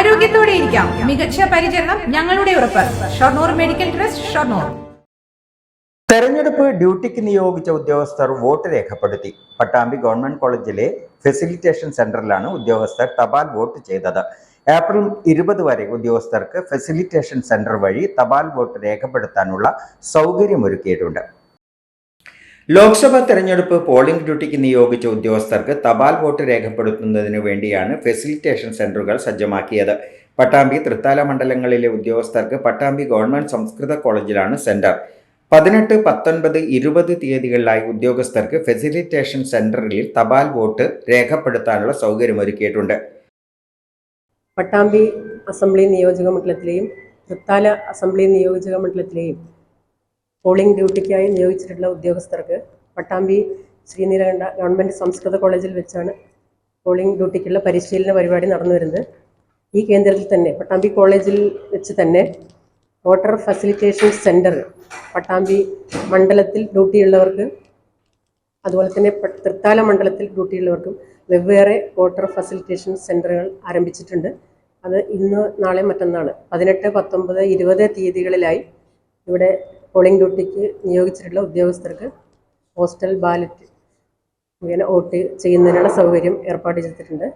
ആരോഗ്യത്തോടെ ഇരിക്കാം. മികച്ച പരിചരണം ഞങ്ങളുടെ ഉറപ്പ്. Shoranur medical trust Shoranur. തെരഞ്ഞെടുപ്പ് ഡ്യൂട്ടിക്ക് നിയോഗിച്ച ഉദ്യോഗസ്ഥർ വോട്ട് രേഖപ്പെടുത്തി. പട്ടാമ്പി ഗവൺമെന്റ് കോളേജിലെ ഫെസിലിറ്റേഷൻ സെന്ററിലാണ് ഉദ്യോഗസ്ഥർ തപാൽ വോട്ട് ചെയ്തത്. ഏപ്രിൽ ഇരുപത് വരെ ഉദ്യോഗസ്ഥർക്ക് ഫെസിലിറ്റേഷൻ സെന്റർ വഴി തപാൽ വോട്ട് രേഖപ്പെടുത്താനുള്ള സൗകര്യമൊരുക്കിയിട്ടുണ്ട്. ലോക്സഭാ തെരഞ്ഞെടുപ്പ് പോളിംഗ് ഡ്യൂട്ടിക്ക് നിയോഗിച്ച ഉദ്യോഗസ്ഥർക്ക് തപാൽ വോട്ട് രേഖപ്പെടുത്തുന്നതിന് വേണ്ടിയാണ് ഫെസിലിറ്റേഷൻ സെന്ററുകൾ സജ്ജമാക്കിയത്. പട്ടാമ്പി തൃത്താല മണ്ഡലങ്ങളിലെ ഉദ്യോഗസ്ഥർക്ക് പട്ടാമ്പി ഗവൺമെന്റ് സംസ്കൃത കോളേജിലാണ് സെന്റർ. പതിനെട്ട് പത്തൊൻപത് ഇരുപത് തീയതികളിലായി ഉദ്യോഗസ്ഥർക്ക് ഫെസിലിറ്റേഷൻ സെന്ററിൽ തപാൽ വോട്ട് രേഖപ്പെടുത്താനുള്ള സൗകര്യമൊരുക്കിയിട്ടുണ്ട്. പട്ടാമ്പി അസംബ്ലി നിയോജക മണ്ഡലത്തിലെയും തൃത്താല അസംബ്ലി നിയോജക മണ്ഡലത്തിലെയും പോളിംഗ് ഡ്യൂട്ടിക്കായി നിയോഗിച്ചിട്ടുള്ള ഉദ്യോഗസ്ഥർക്ക് പട്ടാമ്പി ശ്രീനീലകണ്ഠ ഗവൺമെന്റ് സംസ്കൃത കോളേജിൽ വെച്ചാണ് പോളിംഗ് ഡ്യൂട്ടിക്കുള്ള പരിശീലന പരിപാടി നടന്നു വരുന്നത്. ഈ കേന്ദ്രത്തിൽ തന്നെ പട്ടാമ്പി കോളേജിൽ വെച്ച് തന്നെ വോട്ടർ ഫെസിലിറ്റേഷൻ സെന്റർ പട്ടാമ്പി മണ്ഡലത്തിൽ ഡ്യൂട്ടിയുള്ളവർക്ക് അതുപോലെ തന്നെ തൃത്താല മണ്ഡലത്തിൽ ഡ്യൂട്ടിയുള്ളവർക്കും വെവ്വേറെ വോട്ടർ ഫെസിലിറ്റേഷൻ സെന്ററുകൾ ആരംഭിച്ചിട്ടുണ്ട്. അത് ഇന്ന് നാളെ മറ്റന്നാണ് പതിനെട്ട് പത്തൊമ്പത് ഇരുപത് തീയതികളിലായി ഇവിടെ പോളിംഗ് ഡ്യൂട്ടിക്ക് നിയോഗിച്ചിട്ടുള്ള ഉദ്യോഗസ്ഥർക്ക് പോസ്റ്റൽ ബാലറ്റ് മുഖേന വോട്ട് ചെയ്യുന്നതിനുള്ള സൗകര്യം ഏർപ്പാട് ചെയ്തിട്ടുണ്ട്.